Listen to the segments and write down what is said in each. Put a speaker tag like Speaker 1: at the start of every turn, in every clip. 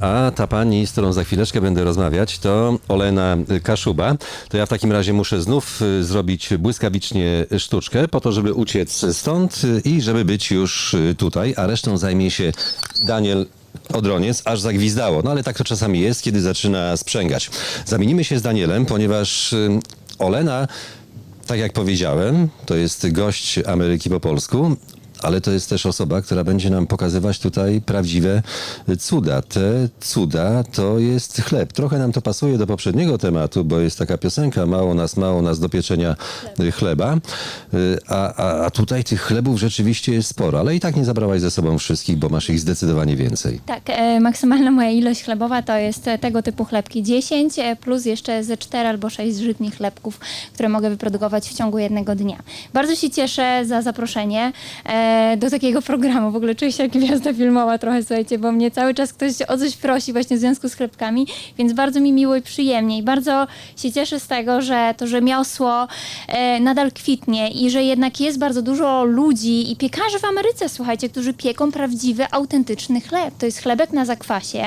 Speaker 1: A ta pani, z którą za chwileczkę będę rozmawiać, to Olena Kaszuba. To ja w takim razie muszę znów y, zrobić błyskawicznie sztuczkę po to, żeby uciec stąd i żeby być już y, tutaj, a resztą zajmie się Daniel Odroniec, aż zagwizdało. No ale tak to czasami jest, kiedy zaczyna sprzęgać. Zamienimy się z Danielem, ponieważ y, Olena, tak jak powiedziałem, to jest gość Ameryki po polsku. Ale to jest też osoba, która będzie nam pokazywać tutaj prawdziwe cuda. Te cuda to jest chleb. Trochę nam to pasuje do poprzedniego tematu, bo jest taka piosenka Mało nas, mało nas do pieczenia chleba. Y, A, a, a tutaj tych chlebów rzeczywiście jest sporo, ale i tak nie zabrałaś ze sobą wszystkich, bo masz ich zdecydowanie więcej.
Speaker 2: Tak, e, maksymalna moja ilość chlebowa to jest e, tego typu chlebki 10, e, plus jeszcze ze 4 albo 6 żytnich chlebków, które mogę wyprodukować w ciągu jednego dnia. Bardzo się cieszę za zaproszenie e, do takiego programu. W ogóle czuję się jak gwiazda filmowa trochę, słuchajcie, bo mnie cały czas ktoś o coś prosi właśnie w związku z chlebkami, więc bardzo mi miło i przyjemnie i bardzo się cieszę z tego, że to rzemiosło e, nadal kwitnie i że jednak jest bardzo dużo ludzi i piekarzy w Ameryce, słuchajcie, którzy pieką prawdziwy, autentyczny chleb. To jest chlebek na zakwasie.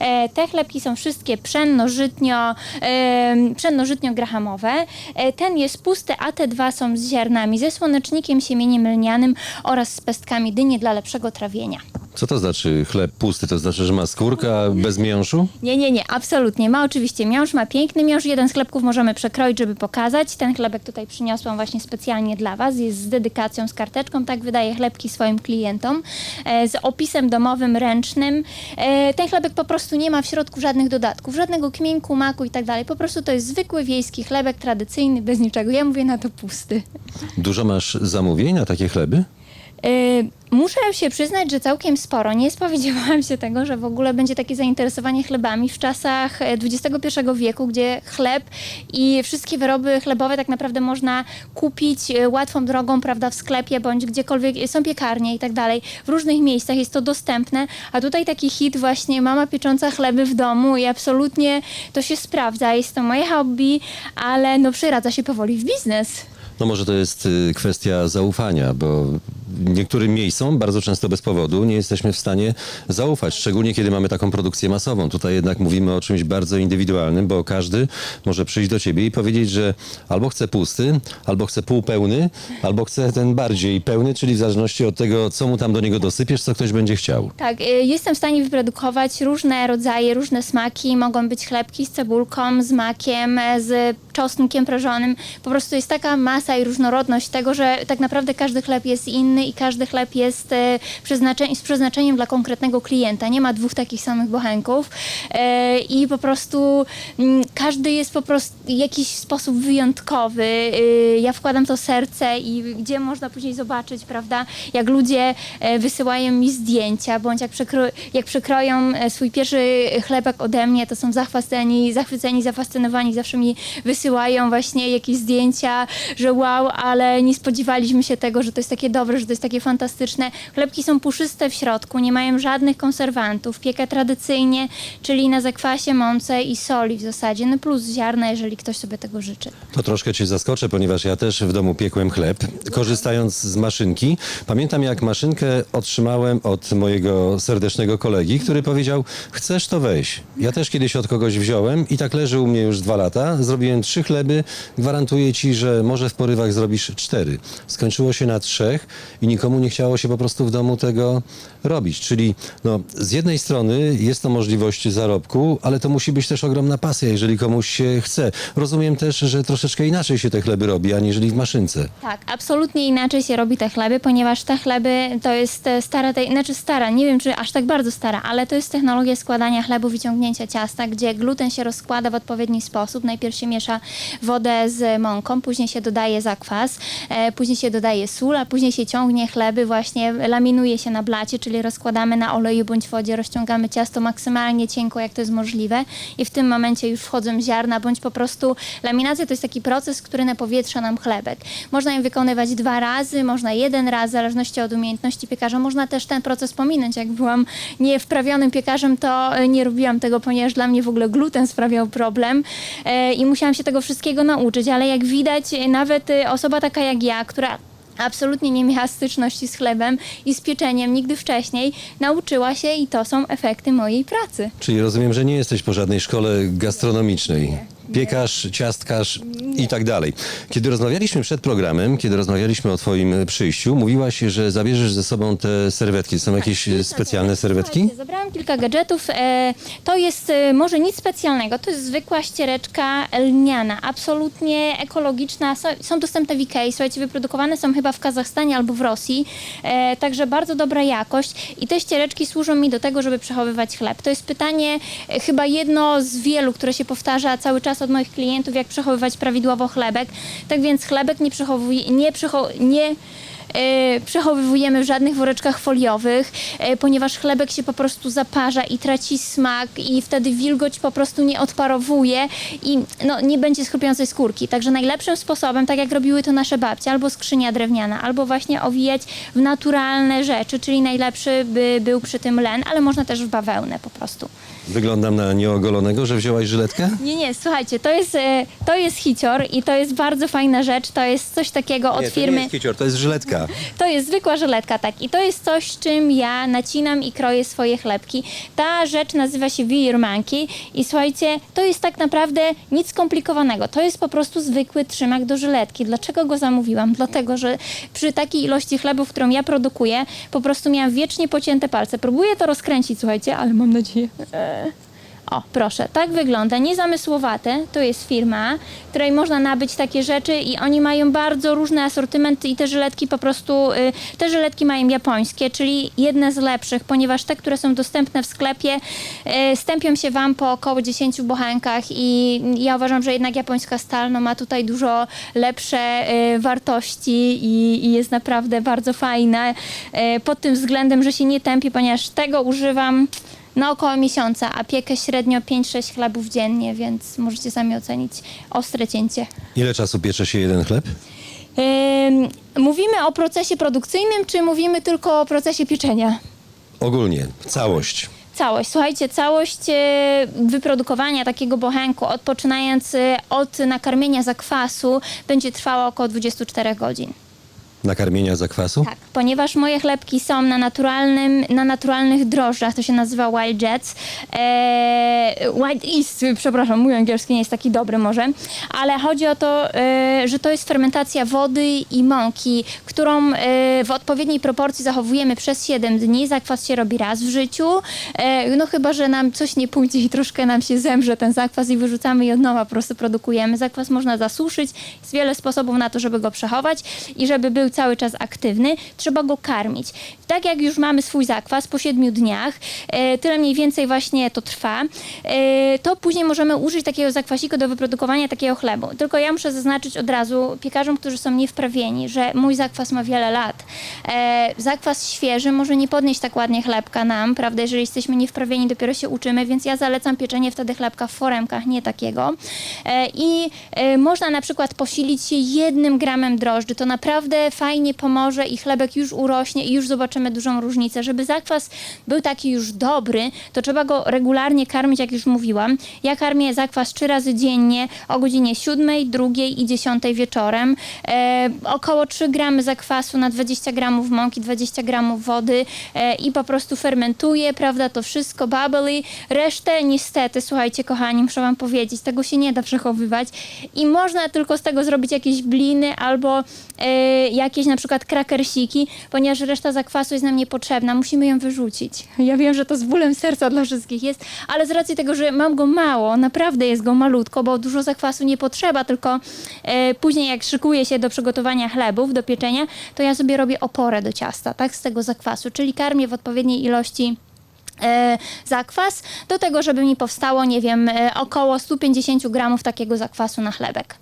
Speaker 2: E, te chlebki są wszystkie pszenno-żytnio, e, pszenno-żytnio-grahamowe. E, ten jest pusty, a te dwa są z ziarnami, ze słonecznikiem, siemieniem lnianym oraz z pestkami dyni dla lepszego trawienia.
Speaker 1: Co to znaczy chleb pusty? To znaczy, że ma skórka bez mięszu?
Speaker 2: Nie, nie, nie, absolutnie. Ma oczywiście miąższ, ma piękny miąższ. Jeden z chlebków możemy przekroić, żeby pokazać. Ten chlebek tutaj przyniosłam właśnie specjalnie dla Was. Jest z dedykacją, z karteczką. Tak wydaje chlebki swoim klientom. E, z opisem domowym, ręcznym. E, ten chlebek po prostu nie ma w środku żadnych dodatków, żadnego kmięku, maku i tak dalej. Po prostu to jest zwykły wiejski chlebek, tradycyjny, bez niczego. Ja mówię na to pusty.
Speaker 1: Dużo masz zamówień na takie chleby?
Speaker 2: Yy, muszę się przyznać, że całkiem sporo. Nie spodziewałam się tego, że w ogóle będzie takie zainteresowanie chlebami w czasach e, XXI wieku, gdzie chleb i wszystkie wyroby chlebowe tak naprawdę można kupić e, łatwą drogą, prawda, w sklepie bądź gdziekolwiek e, są piekarnie i tak dalej. W różnych miejscach jest to dostępne, a tutaj taki hit właśnie mama piecząca chleby w domu i absolutnie to się sprawdza. Jest to moje hobby, ale no przeradza się powoli w biznes.
Speaker 1: No może to jest y, kwestia zaufania, bo niektórym miejscom, bardzo często bez powodu, nie jesteśmy w stanie zaufać, szczególnie kiedy mamy taką produkcję masową. Tutaj jednak mówimy o czymś bardzo indywidualnym, bo każdy może przyjść do ciebie i powiedzieć, że albo chce pusty, albo chce półpełny, albo chce ten bardziej pełny, czyli w zależności od tego, co mu tam do niego dosypiesz, co ktoś będzie chciał.
Speaker 2: Tak, y, jestem w stanie wyprodukować różne rodzaje, różne smaki. Mogą być chlebki z cebulką, z makiem, e, z czosnkiem prażonym. Po prostu jest taka masa i różnorodność tego, że tak naprawdę każdy chleb jest inny i każdy chleb jest e, przeznaczeń, z przeznaczeniem dla konkretnego klienta. Nie ma dwóch takich samych bochenków e, i po prostu mm, każdy jest po prostu w jakiś sposób wyjątkowy. Y, Ja wkładam to serce i gdzie można później zobaczyć, prawda, jak ludzie e, wysyłają mi zdjęcia, bądź jak, przekro, jak przekroją e, swój pierwszy chlebek ode mnie, to są zachwyceni, zachwyceni, zafascynowani, zawsze mi wysyłają właśnie jakieś zdjęcia, że wow, ale nie spodziewaliśmy się tego, że to jest takie dobre, że to jest takie fantastyczne. Chlebki są puszyste w środku, nie mają żadnych konserwantów, piekę tradycyjnie, czyli na zakwasie, mące i soli w zasadzie, no plus ziarna, jeżeli ktoś sobie tego życzy.
Speaker 1: To troszkę cię zaskoczę, ponieważ ja też w domu piekłem chleb, korzystając z maszynki. Pamiętam, jak maszynkę otrzymałem od mojego serdecznego kolegi, który powiedział, chcesz to weź. Ja też kiedyś od kogoś wziąłem i tak leży u mnie już dwa lata. Zrobiłem trzy chleby. Gwarantuję ci, że może w porywach zrobisz cztery. Skończyło się na trzech i nikomu nie chciało się po prostu w domu tego robić. Czyli no, z jednej strony jest to możliwość zarobku, ale to musi być też ogromna pasja, jeżeli komuś się chce. Rozumiem też, że troszeczkę inaczej się te chleby robi, aniżeli w maszynce.
Speaker 2: Tak, absolutnie inaczej się robi te chleby, ponieważ te chleby to jest e, stara, tej, znaczy stara, nie wiem czy aż tak bardzo stara, ale to jest technologia składania chlebów i ciągnięcia ciasta, gdzie gluten się rozkłada w odpowiedni sposób. Najpierw się miesza wodę z mąką, później się dodaje zakwas, e, później się dodaje sól, a później się ciągnie chleby, właśnie laminuje się na blacie, czyli rozkładamy na oleju bądź wodzie, rozciągamy ciasto maksymalnie cienko, jak to jest możliwe i w tym momencie już wchodzą ziarna, bądź po prostu laminacja to jest taki proces, który napowietrza nam chlebek. Można ją wykonywać dwa razy, można jeden raz, w zależności od umiejętności piekarza. Można też ten proces pominąć. Jak byłam niewprawionym piekarzem, to e, nie robiłam tego, ponieważ dla mnie w ogóle gluten sprawiał problem e, i musiałam się tego wszystkiego nauczyć, ale jak widać, e, nawet osoba taka jak ja, która absolutnie nie miała styczności z chlebem i z pieczeniem nigdy wcześniej, nauczyła się i to są efekty mojej pracy.
Speaker 1: Czyli rozumiem, że nie jesteś po żadnej szkole gastronomicznej. Piekarz, ciastkarz i tak dalej. Kiedy rozmawialiśmy przed programem, kiedy rozmawialiśmy o twoim przyjściu, mówiłaś, że zabierzesz ze sobą te serwetki. Są jakieś e, specjalne serwetki?
Speaker 2: Słuchajcie, Zabrałam kilka gadżetów. E, to jest e, może nic specjalnego. To jest zwykła ściereczka lniana, absolutnie ekologiczna. Są, są dostępne w Ikei. Słuchajcie, wyprodukowane są chyba w Kazachstanie albo w Rosji. E, także bardzo dobra jakość. I te ściereczki służą mi do tego, żeby przechowywać chleb. To jest pytanie e, chyba jedno z wielu, które się powtarza cały czas od moich klientów, jak przechowywać prawidłowo chlebek. Tak więc chlebek nie przechowuje, nie, przecho- nie e, przechowywujemy w żadnych woreczkach foliowych, e, ponieważ chlebek się po prostu zaparza i traci smak i wtedy wilgoć po prostu nie odparowuje i no, nie będzie skrupiącej skórki. Także najlepszym sposobem, tak jak robiły to nasze babcie, albo skrzynia drewniana, albo właśnie owijać w naturalne rzeczy, czyli najlepszy by był przy tym len, ale można też w bawełnę po prostu.
Speaker 1: Wyglądam na nieogolonego, że wzięłaś żyletkę?
Speaker 2: Nie, nie, słuchajcie, to jest, e, to jest hicior i to jest bardzo fajna rzecz, to jest coś takiego od
Speaker 1: nie, to
Speaker 2: firmy...
Speaker 1: nie jest kicior, to jest żyletka.
Speaker 2: To jest zwykła żyletka, tak. I to jest coś, czym ja nacinam i kroję swoje chlebki. Ta rzecz nazywa się Weir Monkey i słuchajcie, to jest tak naprawdę nic skomplikowanego. To jest po prostu zwykły trzymak do żyletki. Dlaczego go zamówiłam? Dlatego, że przy takiej ilości chlebów, którą ja produkuję, po prostu miałam wiecznie pocięte palce. Próbuję to rozkręcić, słuchajcie, ale mam nadzieję... o, proszę, tak wygląda. Niezamysłowate. To jest firma, której można nabyć takie rzeczy i oni mają bardzo różny asortyment i te żyletki po prostu, y, te żyletki mają japońskie, czyli jedne z lepszych, ponieważ te, które są dostępne w sklepie, y, stępią się Wam po około 10 bochenkach i ja uważam, że jednak japońska stal no, ma tutaj dużo lepsze y, wartości i, i jest naprawdę bardzo fajna y, pod tym względem, że się nie tępi, ponieważ tego używam na około miesiąca, a piekę średnio 5-6 chlebów dziennie, więc możecie sami ocenić ostre cięcie.
Speaker 1: Ile czasu piecze się jeden chleb?
Speaker 2: Ym, mówimy o procesie produkcyjnym, czy mówimy tylko o procesie pieczenia?
Speaker 1: Ogólnie, całość.
Speaker 2: Całość. Słuchajcie, całość e, wyprodukowania takiego bochenku, odpoczynając od nakarmienia zakwasu, będzie trwała około 24 godzin.
Speaker 1: Nakarmienia zakwasu?
Speaker 2: Tak, ponieważ moje chlebki są na, naturalnym, na naturalnych drożdżach, to się nazywa Wild Jets. Eee, wild East, przepraszam, mój angielski nie jest taki dobry może, ale chodzi o to, e, że to jest fermentacja wody i mąki, którą e, w odpowiedniej proporcji zachowujemy przez 7 dni. Zakwas się robi raz w życiu, e, no chyba, że nam coś nie pójdzie i troszkę nam się zemrze ten zakwas i wyrzucamy i od nowa po prostu produkujemy. Zakwas można zasuszyć, jest wiele sposobów na to, żeby go przechować i żeby był cały czas aktywny, trzeba go karmić. Tak jak już mamy swój zakwas po 7 dniach, e, tyle mniej więcej właśnie to trwa, e, to później możemy użyć takiego zakwasiku do wyprodukowania takiego chlebu. Tylko ja muszę zaznaczyć od razu piekarzom, którzy są niewprawieni, że mój zakwas ma wiele lat. E, zakwas świeży może nie podnieść tak ładnie chlebka nam, prawda, jeżeli jesteśmy niewprawieni, dopiero się uczymy, więc ja zalecam pieczenie wtedy chlebka w foremkach, nie takiego. I można na przykład posilić się jednym gramem drożdży, to naprawdę fajnie pomoże i chlebek już urośnie i już zobaczymy dużą różnicę. Żeby zakwas był taki już dobry, to trzeba go regularnie karmić, jak już mówiłam. Ja karmię zakwas trzy razy dziennie o godzinie 7, 2 i 10 wieczorem. E, około 3 gramy zakwasu na 20 gramów mąki, 20 gramów wody e, i po prostu fermentuję, prawda, to wszystko bubbly. Resztę niestety, słuchajcie kochani, muszę wam powiedzieć, tego się nie da przechowywać i można tylko z tego zrobić jakieś bliny albo e, jakieś na przykład krakersiki, ponieważ reszta zakwasu jest nam niepotrzebna, musimy ją wyrzucić. Ja wiem, że to z bólem serca dla wszystkich jest, ale z racji tego, że mam go mało, naprawdę jest go malutko, bo dużo zakwasu nie potrzeba, tylko e, później jak szykuję się do przygotowania chlebów, do pieczenia, to ja sobie robię oporę do ciasta, tak, z tego zakwasu, czyli karmię w odpowiedniej ilości zakwas, do tego, żeby mi powstało, nie wiem, e, około 150 gramów takiego zakwasu na chlebek.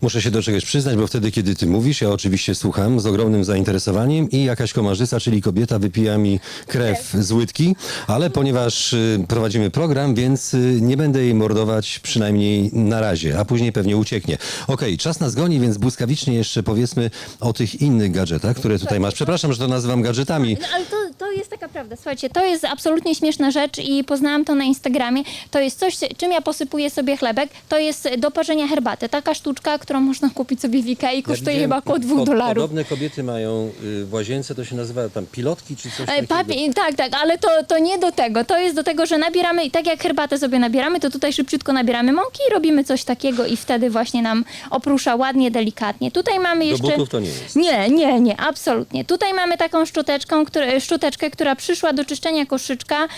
Speaker 1: Muszę się do czegoś przyznać, bo wtedy, kiedy ty mówisz, ja oczywiście słucham z ogromnym zainteresowaniem i jakaś komarzyca, czyli kobieta, wypija mi krew z łydki, ale ponieważ y, prowadzimy program, więc y, nie będę jej mordować przynajmniej na razie, a później pewnie ucieknie. Okej, czas nas goni, więc błyskawicznie jeszcze powiedzmy o tych innych gadżetach, które tutaj masz. Przepraszam, że to nazywam gadżetami.
Speaker 2: No ale to, to jest taka prawda. Słuchajcie, to jest absolutnie śmieszne śmieszna rzecz i poznałam to na Instagramie. To jest coś, czym ja posypuję sobie chlebek. To jest do parzenia herbaty. Taka sztuczka, którą można kupić sobie w Ikei, kosztuje chyba około dwóch dolarów.
Speaker 1: Podobne kobiety mają y, w łazience, to się nazywa tam pilotki czy coś
Speaker 2: E,
Speaker 1: takiego.
Speaker 2: Papi, tak, tak, ale to, to nie do tego. To jest do tego, że nabieramy, i tak jak herbatę sobie nabieramy, to tutaj szybciutko nabieramy mąki i robimy coś takiego i wtedy właśnie nam oprusza ładnie, delikatnie. Tutaj mamy
Speaker 1: Do
Speaker 2: jeszcze...
Speaker 1: butów to nie jest.
Speaker 2: Nie, nie, nie, absolutnie. Tutaj mamy taką szczoteczką, która, szczoteczkę, która przyszła do czyszczenia koszyczka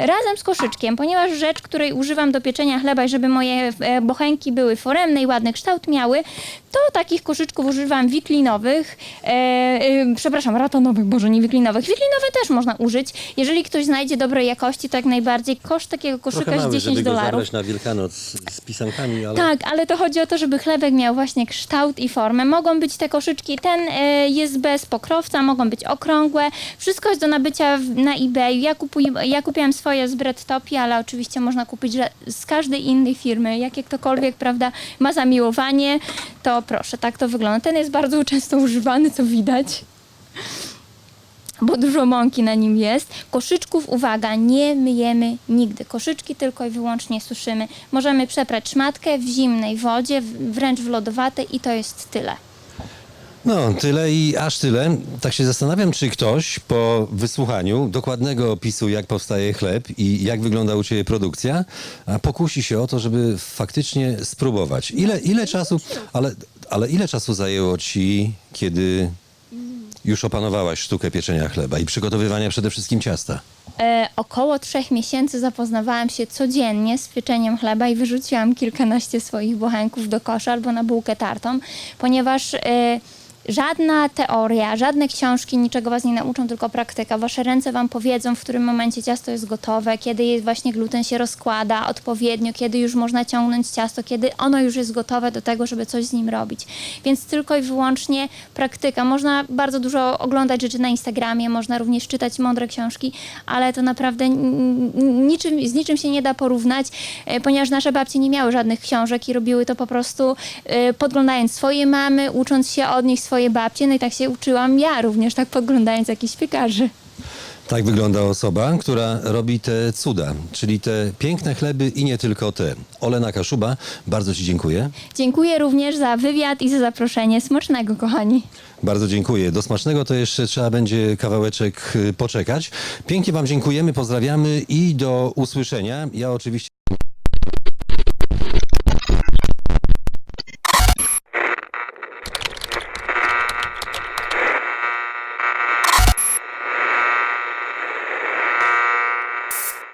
Speaker 2: razem z koszyczkiem, ponieważ rzecz, której używam do pieczenia chleba i żeby moje e, bochenki były foremne i ładny kształt miały, to takich koszyczków używam wiklinowych, e, e, przepraszam, ratonowych, boże, nie wiklinowych. Wiklinowe też można użyć. Jeżeli ktoś znajdzie dobrej jakości, to jak najbardziej. Koszt takiego koszyka jest 10
Speaker 1: żeby go
Speaker 2: dolarów.
Speaker 1: zabrać na Wielkanoc z pisankami, ale...
Speaker 2: Tak, ale to chodzi o to, żeby chlebek miał właśnie kształt i formę. Mogą być te koszyczki, ten e, jest bez pokrowca, mogą być okrągłe. Wszystko jest do nabycia na eBay. Ja, kupuj, ja kupiłam swoje z Breadtopi, ale oczywiście można kupić z każdej innej firmy. Jakie ktokolwiek, prawda, ma zamiłowanie, to proszę, tak to wygląda. Ten jest bardzo często używany, co widać bo dużo mąki na nim jest. Koszyczków, uwaga, nie myjemy nigdy. Koszyczki tylko i wyłącznie suszymy. Możemy przeprać szmatkę w zimnej wodzie, wręcz w lodowatej i to jest tyle.
Speaker 1: No, tyle i aż tyle. Tak się zastanawiam, czy ktoś po wysłuchaniu dokładnego opisu, jak powstaje chleb i jak wygląda u Ciebie produkcja, pokusi się o to, żeby faktycznie spróbować. Ile, ile czasu, ale, ale ile czasu zajęło Ci, kiedy już opanowałaś sztukę pieczenia chleba i przygotowywania przede wszystkim ciasta?
Speaker 2: E, około trzech miesięcy zapoznawałam się codziennie z pieczeniem chleba i wyrzuciłam kilkanaście swoich bochenków do kosza albo na bułkę tartą, ponieważ e, żadna teoria, żadne książki niczego was nie nauczą, tylko praktyka. Wasze ręce wam powiedzą, w którym momencie ciasto jest gotowe, kiedy jest właśnie gluten się rozkłada odpowiednio, kiedy już można ciągnąć ciasto, kiedy ono już jest gotowe do tego, żeby coś z nim robić. Więc tylko i wyłącznie praktyka. Można bardzo dużo oglądać rzeczy na Instagramie, można również czytać mądre książki, ale to naprawdę niczym, z niczym się nie da porównać, e, ponieważ nasze babcie nie miały żadnych książek i robiły to po prostu e, podglądając swoje mamy, ucząc się od nich swoje babcie, no i tak się uczyłam ja również, tak podglądając jakichś piekarzy.
Speaker 1: Tak wygląda osoba, która robi te cuda, czyli te piękne chleby i nie tylko te. Olena Kaszuba, bardzo Ci dziękuję.
Speaker 2: Dziękuję również za wywiad i za zaproszenie. Smacznego, kochani.
Speaker 1: Bardzo dziękuję. Do smacznego to jeszcze trzeba będzie kawałeczek y, poczekać. Pięknie Wam dziękujemy, pozdrawiamy i do usłyszenia. Ja oczywiście.